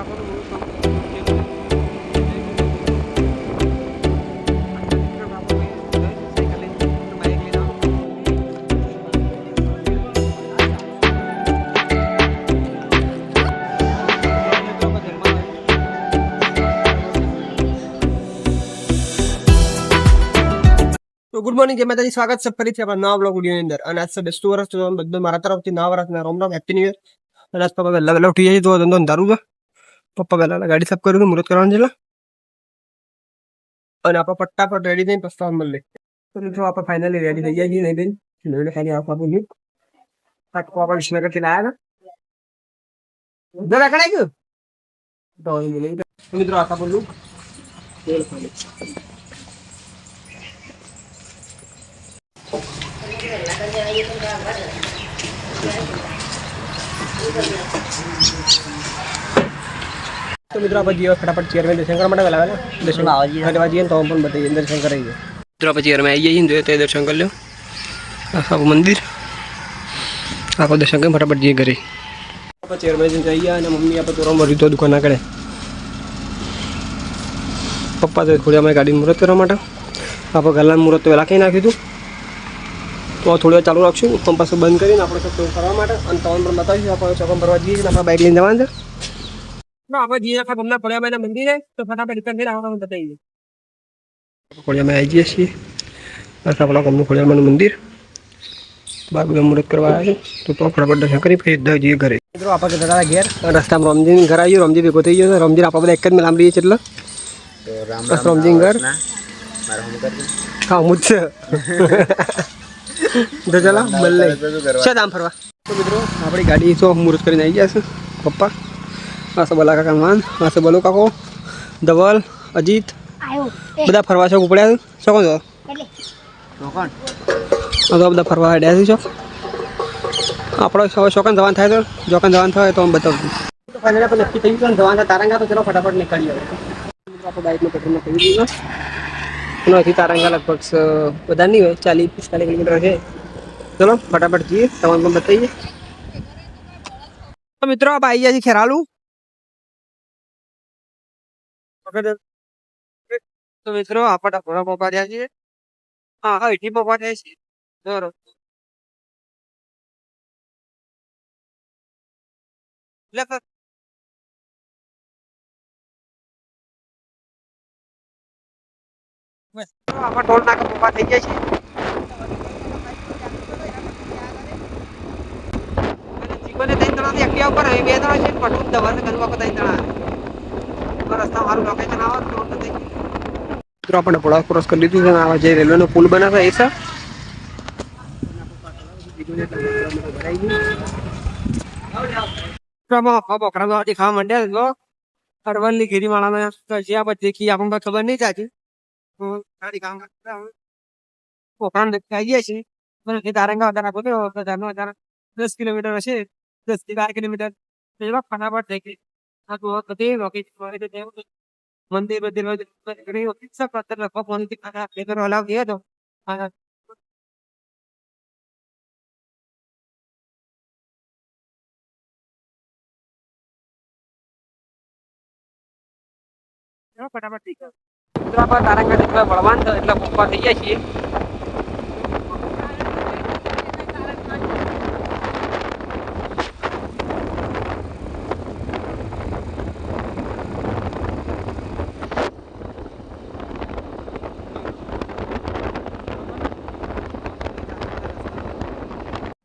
તો good morning જય માતાજી સ્વાગત છે ફરીથી આપણા નવા બ્લોગ વિડીયોની અંદર અને આજ છે બેસતું વર્ષ તો બધું મારા તરફથી નવા વર્ષના રોમ રોમ હેપી ન્યુ યર અને આજ પપ્પા વહેલા વહેલા ઉઠી જાય તો ધંધો અંધારું છે પપ્પા વહેલા વહેલા ગાડી સાફ કર્યું મુહૂર્ત કરવાનું છે એટલે. અને આપણે ફટાફટ રેડી થઈને પ્રસ્તાવ મળે તો મિત્રો આપણે ફાઇનલી રેડી થઈ ગયા છીએ નહીં બેન લઈને ખાલી આપ આપું છું આખો આપણે વિસનગરથી લાયા હતા દાદા કણાઈ ગયું તો અહીં લઈ લો. તો મિત્રો આખા બોલું તેલ ખાલી તો મિત્રો આપણે જીઓ ફટાફટ ચેરમેન દર્શન કરવા માટે વહેલા વહેલા દર્શન કરવા જઈએ ને તો પણ બતાવીએ દર્શન કરાવી દઈએ મિત્રો આપણે ચેરમાં આવી જઈએ ને તે દર્શન કરી લો આખું મંદિર આખો દર્શન કરી ફટાફટ જઈએ ઘરે આપણે ચેરમાં જઈ ગયા અને મમ્મી આપણે તો રમવા રીતો દુકાન ના કરે પપ્પા તો થોડી અમારી ગાડી મુહૂર્ત કરવા માટે આપણે ગલ્લાનું મુહૂર્ત તો વહેલા કઈ નાખ્યું હતું તો થોડી વાર ચાલુ રાખશું પંપ પાછું બંધ કરીને આપણે ચોક કરવા માટે અને તમને પણ બતાવીશું આપણે ચોકમ ભરવા જઈએ છીએ અને આપણે બાઇક લઈને જવાનું છે ના આપણે જઈએ આખા ગમના પડ્યા મંદિરે તો ફટાફટ રિટર્ન થઈને આવવાનું બતાવી દઈએ ખોડિયામાં આવી જઈએ છીએ. આપણા ગમનું ખોડિયામાનું મંદિર. બાબુ મુહૂર્ત કરવા આવ્યા તો તો ફટાફટ દર્શન કરી પછી સીધા જઈએ ઘરે. મિત્રો આપણે જતા ઘેર. રસ્તામાં રમજીન ઘર આવ્યું. રમજી ભેગો થઈ ગયો રમજીન આપણે બધા એક જ મેલામ રહીએ છીએ એટલે. બસ રમજીન ઘર. હા હું જ છે. તો ચાલો કરવા? છે આમ ફરવા? તો મિત્રો આપણી ગાડી તો મુહૂર્ત કરીને આવી ગયા છે. પપ્પા? છે બલા કાકા માન માસો બલો કાકો ધવલ અજીત બધા ફરવા છો ઉપડ્યા છો? કોણ છો? તો બધા ફરવા હેડ્યા છે છો. આપણો શોકન જવાન થાય તો? જોકન જવાન થાય તો હું બતાવું. તો ફાઇનલ આપણે નક્કી થઈ ગયું જવાન થાય તારંગા તો ચલો ફટાફટ નીકળી જાય આપણે થઈ ગયું એનાથી તારંગા લગભગ બધા નહીં હોય ચાલીસ પિસ્તાલીસ કિલોમીટર છે. ચલો ફટાફટ જઈએ તમને પણ બતાવીએ. મિત્રો આપણે આવી ગયા છીએ ખેરાલુ. મિત્રો આપણા ઘણા પપ્પા છીએ. હા હા એટલી પપ્પા થયા છે બરોબર. એટલે આમાં ટોલ નાકા પપ્પા થઈ ગયા છે જીવને ત્રણ જણાથી એક્ટિવા ઉપર બે જણા છે પટું દવાને ગલવા પર ત્રણ જણા તો રસ્તા મારું લોકેશન આવો તો રોડ થઈ મિત્રો આપણે પોળા ક્રોસ કરી લીધું છે અને આ જે રેલવેનો પુલ બનાવે એ છે ખાવા માંડ્યા તો અરવલ્લી ગીરી માળામાં તો જ્યાં પછી દેખી આપણને તો ખબર નહીં ચાચી તો ગાડી કામ કરતા હોય પોખરણ દેખી આવીએ છીએ પણ એ તારંગા વધારે આપો તો બધાનો વધારે દસ કિલોમીટર હશે દસ થી બાર કિલોમીટર એવા ફટાફટ દેખી આ તો બધી મંદિર મંદિર ઘણી વખત સબ પત્તર લખવા ફોનથી ખાના પેપર હલાવ દે તો આ ચલો ફટાફટ જેટલા બળવાન છે, એટલા પપ્પા થઈ ગયા છીએ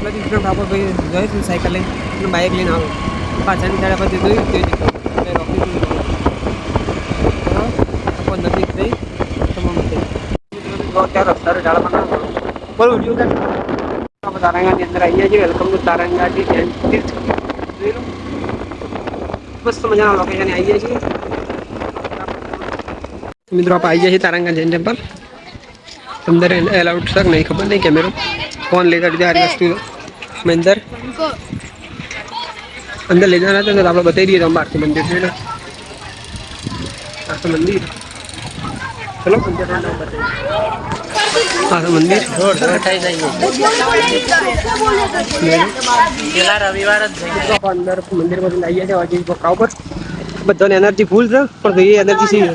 બાજુ વિક્રમ ઠાકોર ભાઈ ગયો છું સાયકલ લઈને અને બાઇક લઈને આવો પાછળની સાઈડ પછી જોયું તે રોકી દીધું નજીક થઈ તમામ અત્યારે રસ્તા આપણે અંદર આવી ગયા છીએ વેલકમ ટુ એન્ડ તીર્થ જોઈ લો મસ્ત મજાના લોકેશન આવી ગયા છીએ મિત્રો આપણે આવી ગયા છીએ તારંગા જૈન ટેમ્પલ અંદર એલાઉડ છે કે નહીં ખબર નહીં કેમેરો ફોન લેતા લીધા હારી વસ્તુ મેં અંદર અંદર લઈ જવાના હતા ને તો આપણે બતાવી દઈએ તમે બહારથી મંદિર જોઈ લો આ તો મંદિર ચલો મંદિર આ તો મંદિર રવિવાર જ તો આપણે અંદર મંદિરમાંથી લાવીએ છીએ હજી કપડા ઉપર બધાને એનર્જી ફૂલ છે પણ જોઈએ એનર્જી સી છે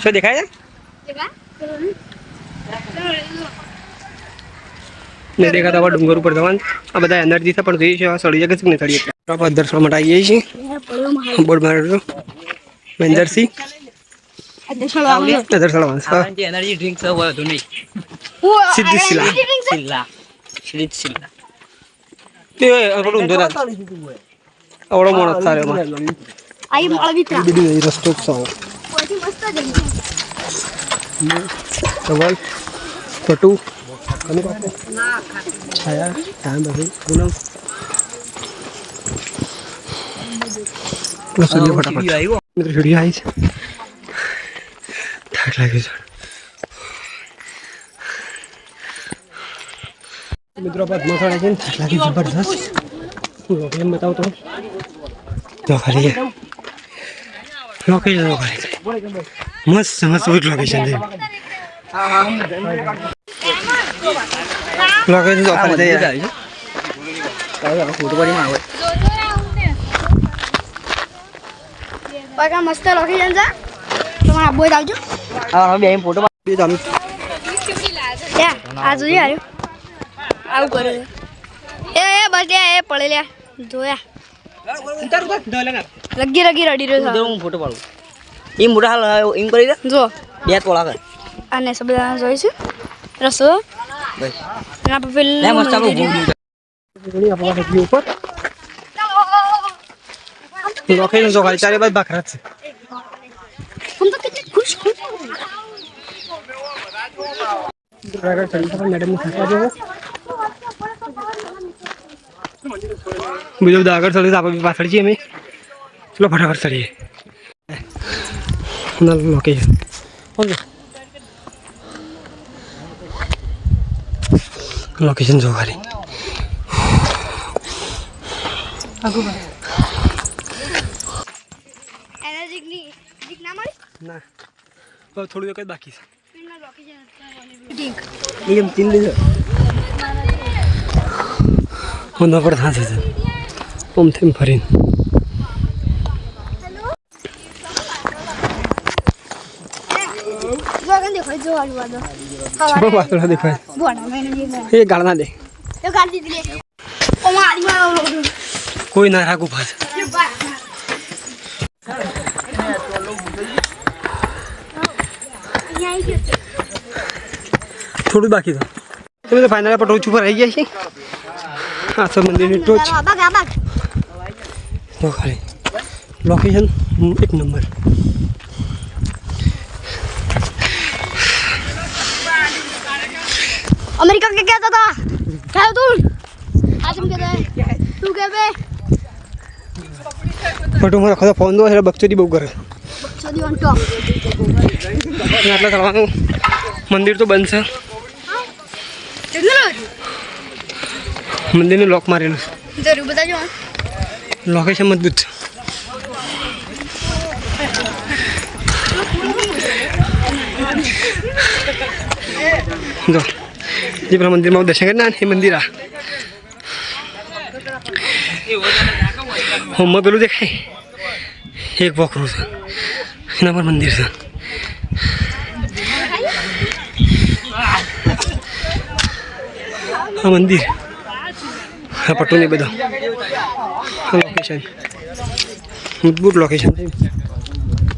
શું દેખાય છે નહીં દેખાતા આપણે ડુંગર ઉપર જવાનું આ બધા એનર્જી છે પણ જોઈએ છે આ સળી જગે છે કે નહીં સળી આપણે અંદર દર્શન માટે આવીએ છીએ બોર્ડ મારેલો મહેન્દ્રસિંહ નજર સળવાનું હા એનર્જી ડ્રિંક છે વધુ નહીં સિદ્ધિ શિલા સિલ્લા શ્રીત સિલ્લા તે આપણો ઊંધો ના આવડો મોણસ તારે એમાં આઈ મળવી બીજું નહીં રસ્તો જ સાવ પછી મસ્ત ધવલ પટુ કનું કાપો છાયા ટાઈમ બધું પૂનમ પેલો સૂર્ય ફટાફટ મિત્રો સીડી આવી છે થાક લાગે છે મિત્રો પદ્મા ચડે છે ને થાક લાગે જબરદસ્ત હું લોકેશન બતાવું તો જો ખરી લોકેશન જો ખરી મસ્ત મસ્ત લોકેશન છે લોકેશન તો છે ફોટો પડી માં આવે પગા મસ્ત લોકેશન છે તમારા આબુ આવજો હા બે ફોટો બે ચાલુ આ જોઈએ આવ્યું આવું કરે એ એ બસ એ પડે લ્યા જોયા રગી રગી રડી રહ્યો છે હું ફોટો પાડું એમ મોટા હાલ એમ કરી દે. જો. બે તોળા કર અને સબદાણા જોઈ છે રસો. બસ. ના પપેલ લે મસ્ત આવો ગોળી આપવા દે ઉપર લોખે જો ખાલી ચારે બાજુ બકરા છે હમ તો કેટલી ખુશ ખુશ બીજું દાગર ચડીએ આપણે પાછળ છીએ અમે. ચલો ફટાફટ ચડીએ Dale un loquillo. લોકેશન જો ખાલી ના થોડું એક જ બાકી છે એમ તીન લીધો. હું નફર થાશે છે ઓમ થઈને ફરીને. જો ગંદે દો છોડો પાછળ દેખાય બોડા મેં નહીં એ ગાળ ના દે. તો કાઢી દીધી ઓ મારી માં કોઈ ના રાખું પાછળ થોડું બાકી તો. તમે તો ફાઇનલ પર ટોચ ઉપર આવી ગયા છે. હા તો મંદિરની ટોચ. તો ખાલી. લોકેશન એક નંબર. अमेरिका के क्या था क्या तू आज हम कहते हैं तू क्या बे બટ મારા ખોદા ફોન દો એટલે બકચોદી બહુ કરે सदी ऑन टॉप અને આટલા કરવાનું મંદિર તો બંધ છે टेक्नोलॉजी મંદિરને લોક મારેલું છે जरूर बता जो લોકેશન મજબૂત છે જો જે પેલા મંદિરમાં દર્શન કરી ના એ મંદિર આ હોમમાં પેલું દેખાય એક વોકરું છે એના પર મંદિર છે આ મંદિર આ પટ્ટો નહીં બધા લોકેશન મજબૂત લોકેશન છે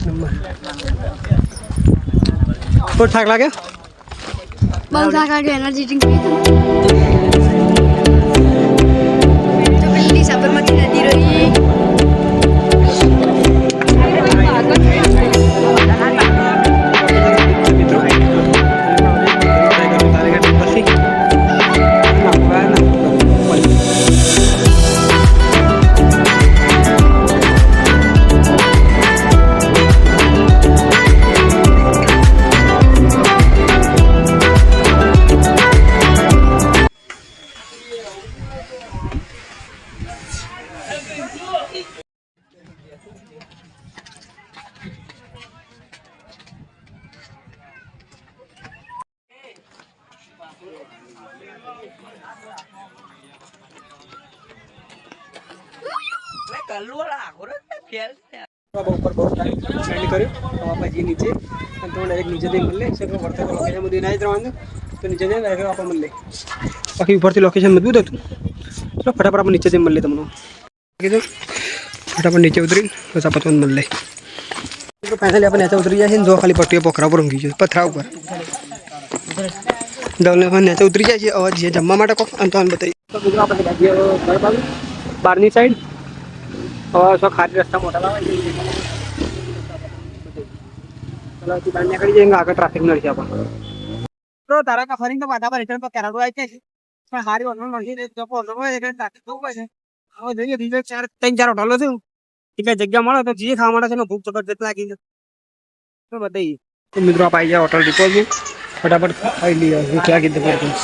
નંબર બહુ થાક લાગે બહુ કાઢ્યું એનર્જી ડ્રિંક આખો રે ફેલ છે. આપણે ઉપર બહુ ટાઈમ સ્પેન્ડ કર્યો તો આપણે જઈએ નીચે અને તો ડાયરેક્ટ નીચે જઈને મળે છે કે વર્તક લોકેશન બધું ના જ રહેવાનું તો નીચે જઈને ડાયરેક્ટ આપણે મળે બાકી ઉપરથી લોકેશન મજબૂત હતું ચલો ફટાફટ આપણે નીચે જઈને મળીએ તમને કીધું ફટાફટ નીચે ઉતરી બસ આપણે તમને મળે તો ફાઇનલી આપણે નીચે ઉતરી જાય છે ને જો ખાલી પટ્ટીઓ પોખરા પર ઊંઘી ગયું પથરા ઉપર દવલે નીચે ઉતરી જાય છે હવે જે જમવા માટે કોક અને તમને બતાવી તો મિત્રો આપણે ગાડી હવે ઘર બાજુ બહારની સાઈડ હવે ખાલી રસ્તા મોટા લાવે નીકળી જઈએ આગળ ટ્રાફિક નથી આપણને. તો તારા કા ફરીને તો માથા પર રિટર્ન પર આવી છે. પણ હારી ઓનલાઈન મળશે ને તો પોઝો હોય એટલે ટ્રાફિક બહુ છે. હવે જોઈએ બીજો ચાર ત્રણ ચાર હોટલો છે. એટલે જગ્યા મળે તો જે ખાવા મળે છે ને ભૂખ જબરજસ્ત લાગી છે. તો બતાવીએ તો મિત્રો આપ આવી જાય હોટલ ડિપોઝિટ ફટાફટ ખાઈ લઈએ ભૂખ લાગી જબરજસ્ત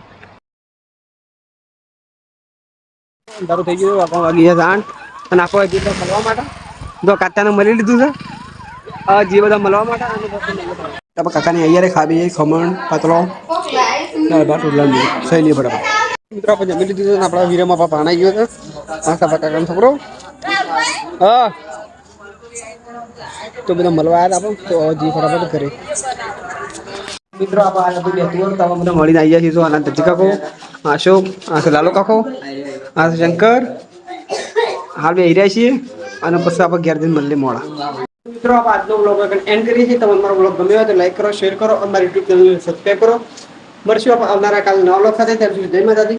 દારૂ થઈ ગયું આપણે વાગી જશે આઠ. અને આખો હજી તો મળવા માટે. તો કાકાને મળી લીધું છે. જે બધા મળવા માટે આપણે કાકાની અહીંયા ખાવી છે, ખમણ, પાતળો. દાળ ભાત રોટલા સહી લઈએ ફટાફટ મિત્રો, આપણે જમી લીધું છે આપણા વીરામાં પાપા આણાઈ ગયો છે. હા કાકા કાકાનો છોકરો હા? તો બધા મળવા આવ્યા આપણે. તો હજી ફટાફટ કરે મિત્રો, આપણે આ બધું બધા મળીને આવી ગયા છીએ. તો આનંદ? કાકો? અશોક લાલો કાકો? આ શંકર. હાલ બે રહ્યા છીએ અને પછી આપણે ઘેર જઈને મળીએ મોડા. મિત્રો, આપ આજનો બ્લોગ એન્ડ કરીએ છીએ. તમે મારો બ્લોગ ગમ્યો હોય તો લાઈક કરો શેર કરો અમારી મારી યુટ્યુબ ચેનલ સબસ્ક્રાઈબ કરો. મળશું આપણે આવનારા કાલે નવા બ્લોગ સાથે. ત્યાં જય માતાજી.